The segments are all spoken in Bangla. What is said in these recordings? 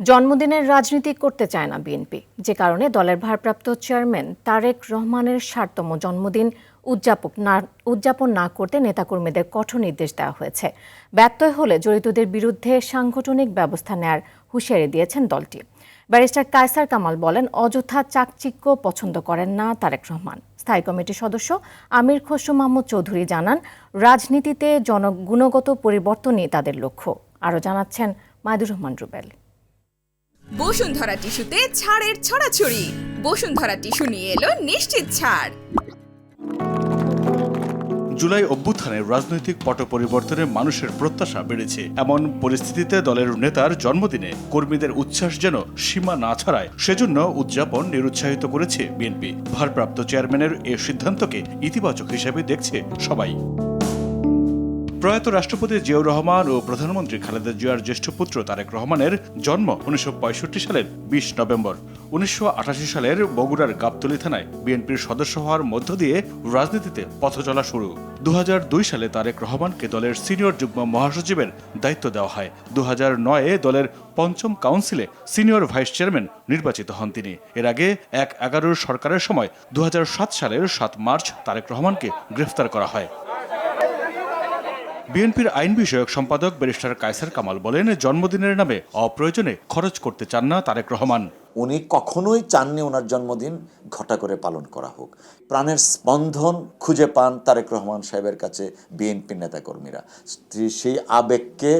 জন্মদিনের রাজনীতি করতে চায় না বিএনপি। যে কারণে দলের ভারপ্রাপ্ত চেয়ারম্যান তারেক রহমানের ষাটতম জন্মদিন উদযাপক না, উদযাপন না করতে নেতাকর্মীদের কঠোর নির্দেশ দেওয়া হয়েছে। ব্যত্যয় হলে জড়িতদের বিরুদ্ধে সাংগঠনিক ব্যবস্থা নেয়ার হুঁশিয়ারি দিয়েছেন দলটি। ব্যারিস্টার কায়সার কামাল বলেন, অযথা চাকচিক্য পছন্দ করেন না তারেক রহমান। স্থায়ী কমিটির সদস্য আমির খসরু মাহমুদ চৌধুরী জানান, রাজনীতিতে জনগুণগত পরিবর্তনই তাদের লক্ষ্য। আরও জানাচ্ছেন মায়দুর রহমান রুবেল। বসুন্ধরা টিস্যুতে ছাড়ের ছড়াছড়ি। বসুন্ধরা টিস্যু নিয়ে এলো নিশ্চিত ছাড়। জুলাই অভ্যুত্থানে রাজনৈতিক পট পরিবর্তনে মানুষের প্রত্যাশা বেড়েছে। এমন পরিস্থিতিতে দলের নেতার জন্মদিনে কর্মীদের উচ্ছ্বাস যেন সীমা না ছাড়ায়, সেজন্য উদযাপন নিরুৎসাহিত করেছে বিএনপি। ভারপ্রাপ্ত চেয়ারম্যানের এ সিদ্ধান্তকে ইতিবাচক হিসেবে দেখছে সবাই। প্রয়াত রাষ্ট্রপতি জিয়াউর রহমান ও প্রধানমন্ত্রী খালেদা জিয়ার জ্যেষ্ঠ পুত্র তারেক রহমানের জন্ম উনিশশো পঁয়ষট্টি সালের বিশ নভেম্বর। উনিশশো সালের বগুড়ার গাবতলী থানায় বিএনপির সদস্য হওয়ার মধ্য দিয়ে রাজনীতিতে পথ চলা শুরু। দু হাজার দুই সালে তারেক রহমানকে দলের সিনিয়র যুগ্ম মহাসচিবের দায়িত্ব দেওয়া হয়। দু হাজার নয়ে দলের পঞ্চম কাউন্সিলে সিনিয়র ভাইস চেয়ারম্যান নির্বাচিত হন তিনি। এর আগে এক এগারোর সরকারের সময় দু হাজার সাত সালের সাত মার্চ তারেক রহমানকে গ্রেফতার করা হয়। বিএনপির আইন বিষয়ক সম্পাদক ব্যারিস্টার কায়সার কামাল বলেন, জন্মদিনের নামে অপ্রয়োজনে খরচ করতে চান না তারেক রহমান। উনি কখনোই চাননি ওনার জন্মদিন ঘটা করে পালন করা হোক। প্রাণের স্পন্দন খুঁজে পান তারেক রহমান সাহেবের কাছে বিএনপির নেতাকর্মীরা। সেই আবেগকে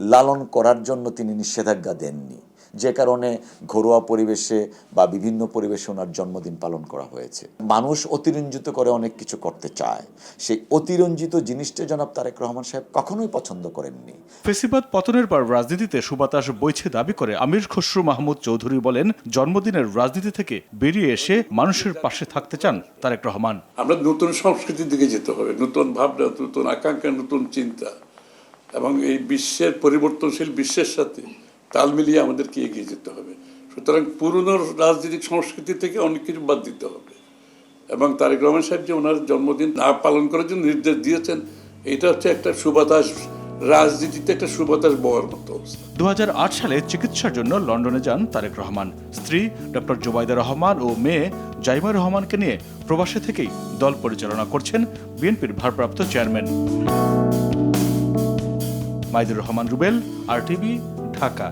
লালন করার জন্য তিনি নিষেধাজ্ঞা দেননি। যে কারণে ঘরোয়া পরিবেশে বা বিভিন্ন পরিবেশে ওনার জন্মদিন পালন করা হয়েছে। মানুষ অতিরঞ্জিত করে অনেক কিছু করতে চায়। সেই অতিরঞ্জিত জিনিসটা জনাব তারেক রহমান সাহেব কখনোই পছন্দ করেননি। ফেসিবাদ পতনের পর রাজনীতিতে সুবাতাস বইছে দাবি করে আমির খসরু মাহমুদ চৌধুরী বলেন জন্মদিনের রাজনীতি থেকে বেরিয়ে এসে মানুষের পাশে থাকতে চান তারেক রহমান। আমরা নতুন সংস্কৃতির দিকে যেতে হবে। নতুন ভাবনা নতুন আকাঙ্ক্ষা নতুন চিন্তা। এবং এই বিশ্বের পরিবর্তনশীল বিশ্বের সাথে তাল মিলিয়ে আমাদেরকে এগিয়ে যেতে হবে। সুতরাং পুরনো রাজনৈতিক সংস্কৃতি থেকে অনেক কিছু বাদ দিতে হবে। এবং তারেক রহমান সাহেব যে ওনার জন্মদিন না পালন করার জন্য নির্দেশ দিয়েছেন, এটা হচ্ছে একটা সুবাতাস, রাজনীতিতে একটা সুবাতাস বওয়ার মতো অবস্থা। দু হাজার আট সালে চিকিৎসার জন্য লন্ডনে যান তারেক রহমান। স্ত্রী, ডক্টর জুবাইদা রহমান ও মেয়ে জাইমা রহমানকে নিয়ে প্রবাসে থেকেই দল পরিচালনা করছেন বিএনপির ভারপ্রাপ্ত chairman. Maidur Rahman Rubel R TV Dhaka.